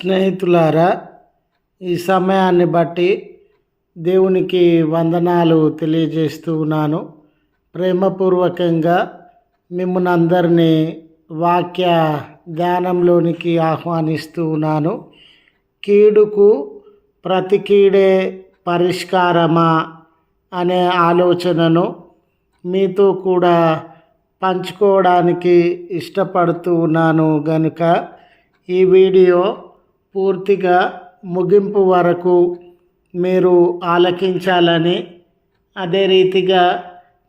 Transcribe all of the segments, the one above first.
స్నేహితులారా ఈ సమయాన్ని బట్టి దేవునికి వందనాలు తెలియజేస్తూ ఉన్నాను. ప్రేమపూర్వకంగా మిమ్మల్ని అందరినీ వాక్య ధ్యానంలోనికి ఆహ్వానిస్తూ ఉన్నాను. కీడుకు ప్రతి కీడే పరిష్కారమా అనే ఆలోచనను మీతో కూడా పంచుకోవడానికి ఇష్టపడుతూ ఉన్నాను గనుక ఈ వీడియో పూర్తిగా ముగింపు వరకు మీరు ఆలకించాలని అదే రీతిగా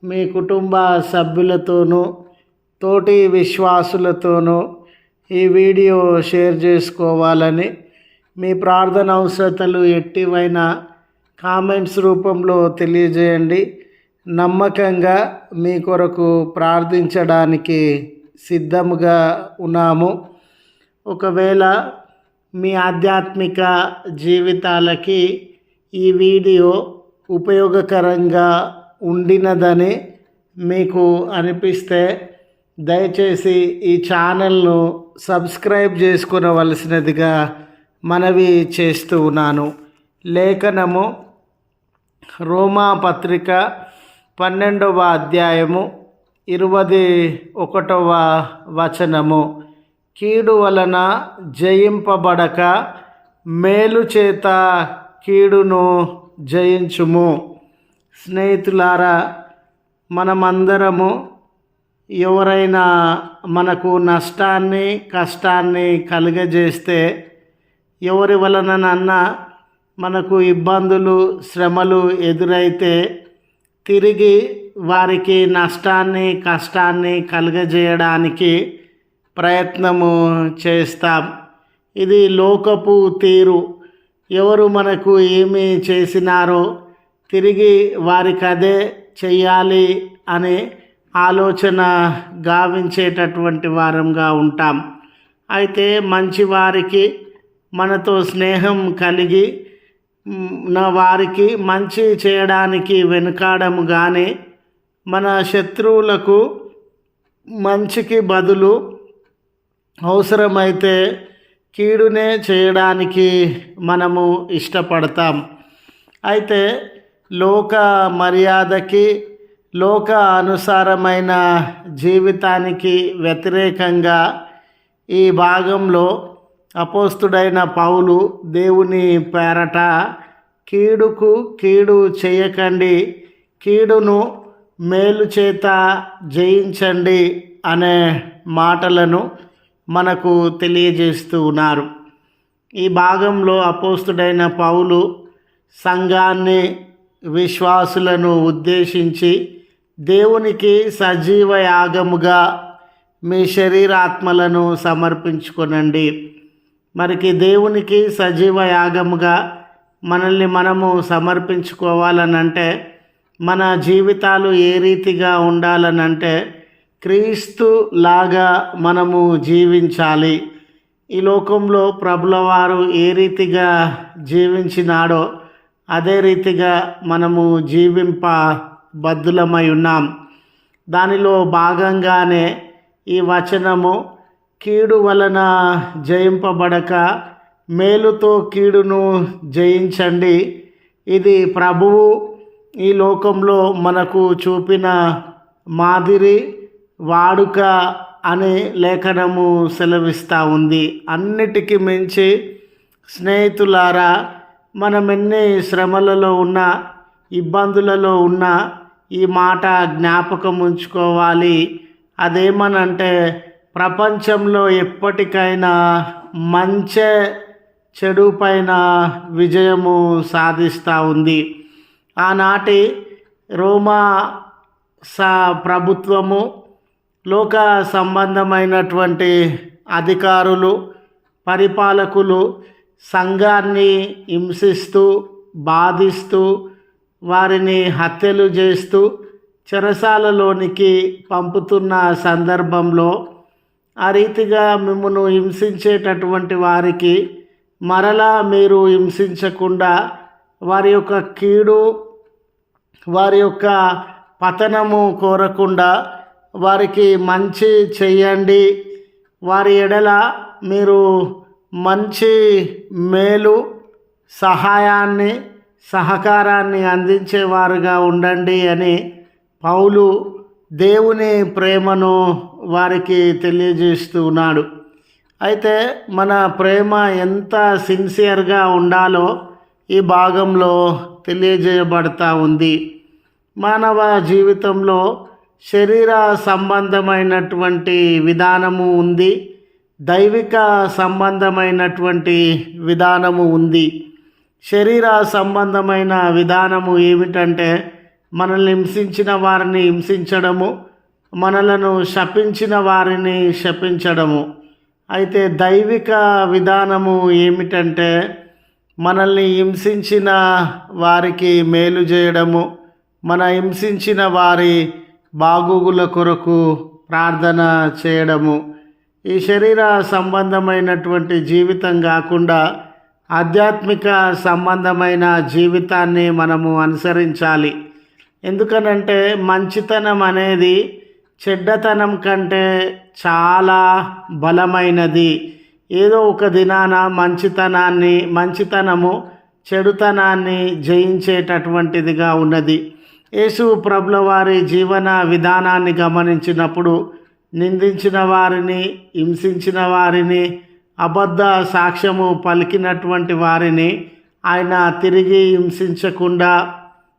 మీ కుటుంబ సభ్యులతోనూ తోటి విశ్వాసులతోనూ ఈ వీడియో షేర్ చేసుకోవాలని మీ ప్రార్థన అవసరతలు ఎట్టివైనా కామెంట్స్ రూపంలో తెలియజేయండి. నమ్మకంగా మీ కొరకు ప్రార్థించడానికి సిద్ధముగా ఉన్నాము. ఒకవేళ మీ ఆధ్యాత్మిక జీవితాలకి ఈ వీడియో ఉపయోగకరంగా ఉండినదని మీకు అనిపిస్తే దయచేసి ఈ ఛానల్ను సబ్స్క్రైబ్ చేసుకునవలసినదిగా మనవి చేస్తూ ఉన్నాను. లేఖనము రోమా పత్రిక పన్నెండవ అధ్యాయము ఇరవై ఒకటవ వచనము. కీడు వలన జయింపబడక మేలు చేత కీడును జయించుము. స్నేహితులారా మనమందరము ఎవరైనా మనకు నష్టాన్ని కష్టాన్ని కలుగజేస్తే ఎవరి వలననన్నా మనకు ఇబ్బందులు శ్రమలు ఎదురైతే తిరిగి వారికి నష్టాన్ని కష్టాన్ని కలుగజేయడానికి ప్రయత్నము చేస్తాం. ఇది లోకపు తీరు. ఎవరు మనకు ఏమి చేసినారో తిరిగి వారికి అదే చెయ్యాలి అనే ఆలోచన గావించేటటువంటి వారంగా ఉంటాం. అయితే మంచి వారికి మనతో స్నేహం కలిగి నా వారికి మంచి చేయడానికి వెనుకాడము కానీ మన శత్రువులకు మంచికి బదులు అవసరమైతే కీడునే చేయడానికి మనము ఇష్టపడతాం. అయితే లోక మర్యాదకి లోక అనుసారమైన జీవితానికి వ్యతిరేకంగా ఈ భాగంలో అపోస్తుడైన పౌలు దేవుని పేరట కీడుకు కీడు చేయకండి కీడును మేలు చేత జయించండి అనే మాటలను మనకు తెలియజేస్తూ ఉన్నారు. ఈ భాగంలో అపోస్తుడైన పౌలు సంఘాన్ని విశ్వాసులను ఉద్దేశించి దేవునికి సజీవ యాగముగా మీ శరీరాత్మలను సమర్పించుకొనండి. మరికి దేవునికి సజీవ యాగముగా మనల్ని మనము సమర్పించుకోవాలనంటే మన జీవితాలు ఏ రీతిగా ఉండాలనంటే క్రీస్తు లాగా మనము జీవించాలి. ఈ లోకంలో ప్రభుల వారు ఏ రీతిగా జీవించినాడో అదే రీతిగా మనము జీవింప బద్దులమై ఉన్నాం. దానిలో భాగంగానే ఈ వచనము కీడు వలన జయింపబడక మేలుతో కీడును జయించండి. ఇది ప్రభువు ఈ లోకంలో మనకు చూపిన మాదిరి. వాడుక అనే లేఖనము సెలవిస్తూ ఉంది. అన్నిటికీ మించి స్నేహితులారా మనం ఎన్ని శ్రమలలో ఉన్నా ఇబ్బందులలో ఉన్నా ఈ మాట జ్ఞాపకం ఉంచుకోవాలి అదేమనంటే ప్రపంచంలో ఎప్పటికైనా మంచే చెడు పైన విజయము సాధిస్తూ ఉంది. ఆనాటి రోమా సా ప్రభుత్వము లోక సంబంధమైనటువంటి అధికారులు పరిపాలకులు సంఘాన్ని హింసిస్తూ బాధిస్తూ వారిని హత్యలు చేస్తూ చెరసాలలోనికి పంపుతున్న సందర్భంలో ఆ రీతిగా మిమ్మను హింసించేటటువంటి వారికి మరలా మీరు హింసించకుండా వారి యొక్క కీడు వారి యొక్క పతనము కోరకుండా వారికి మంచి చేయండి. వారి ఎడల మీరు మంచి మేలు సహాయాన్ని సహకారాన్ని అందించేవారుగా ఉండండి అని పౌలు దేవుని ప్రేమను వారికి తెలియజేస్తూ ఉన్నాడు. అయితే మన ప్రేమ ఎంత సిన్సియర్గా ఉండాలో ఈ భాగంలో తెలియజేయబడతా ఉంది. మానవ జీవితంలో శరీర సంబంధమైనటువంటి విధానము ఉంది దైవిక సంబంధమైనటువంటి విధానము ఉంది. శరీర సంబంధమైన విధానము ఏమిటంటే మనల్ని హింసించిన వారిని హింసించడము మనలను శపించిన వారిని శపించడము. అయితే దైవిక విధానము ఏమిటంటే మనల్ని హింసించిన వారికి మేలు చేయడము మన హింసించిన వారి బాగోగుల కొరకు ప్రార్థన చేయడము. ఈ శరీర సంబంధమైనటువంటి జీవితం కాకుండా ఆధ్యాత్మిక సంబంధమైన జీవితాన్ని మనము అనుసరించాలి. ఎందుకనంటే మంచితనం అనేది చెడ్డతనం కంటే చాలా బలమైనది. ఏదో ఒక దినాన మంచితనాన్ని మంచితనము చెడుతనాన్ని జయించేటటువంటిదిగా ఉన్నది. యేసు ప్రభుల వారి జీవన విధానాన్ని గమనించినప్పుడు నిందించిన వారిని హింసించిన వారిని అబద్ధ సాక్ష్యము పలికినటువంటి వారిని ఆయన తిరిగి హింసించకుండా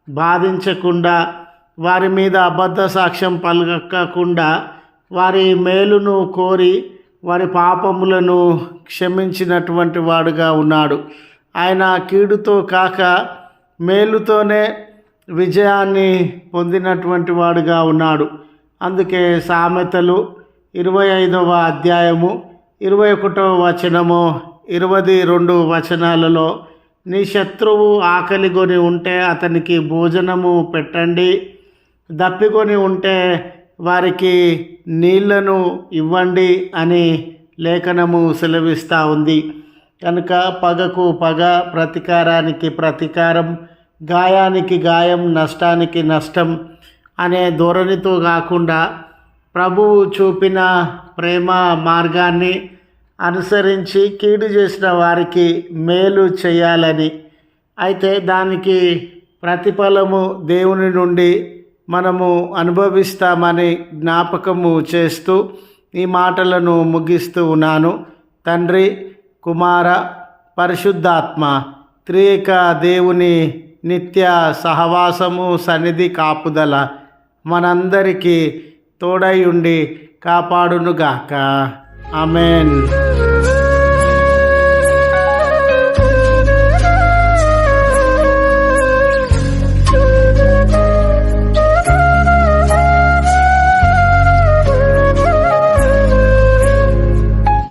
బాధించకుండా వారి మీద అబద్ధ సాక్ష్యం పలకకుండా వారి మేలును కోరి వారి పాపములను క్షమించినటువంటి వాడుగా ఉన్నాడు. ఆయన కీడుతో కాక మేలుతోనే విజయాన్ని పొందినటువంటి వాడుగా ఉన్నాడు. అందుకే సామెతలు ఇరవై ఐదవ అధ్యాయము ఇరవై ఒకటవ వచనము ఇరవై రెండు వచనాలలో నీ శత్రువు ఆకలిగొని ఉంటే అతనికి భోజనము పెట్టండి. దప్పికొని ఉంటే వారికి నీళ్ళను ఇవ్వండి అని లేఖనము సెలవిస్తూ ఉంది. కనుక పగకు పగ ప్రతీకారానికి ప్రతీకారం గాయానికి గాయం నష్టానికి నష్టం అనే ధోరణితో కాకుండా ప్రభువు చూపిన ప్రేమ మార్గాన్ని అనుసరించి కీడు చేసిన వారికి మేలు చేయాలని. అయితే దానికి ప్రతిఫలము దేవుని నుండి మనము అనుభవిస్తామని జ్ఞాపకము చేస్తూ ఈ మాటలను ముగిస్తూ ఉన్నాను. తండ్రి కుమార పరిశుద్ధాత్మ త్రియేక దేవుని నిత్య సహవాసము సన్నిధి కాపుదల మనందరికీ తోడై ఉండి కాపాడునుగాక. ఆమెన్.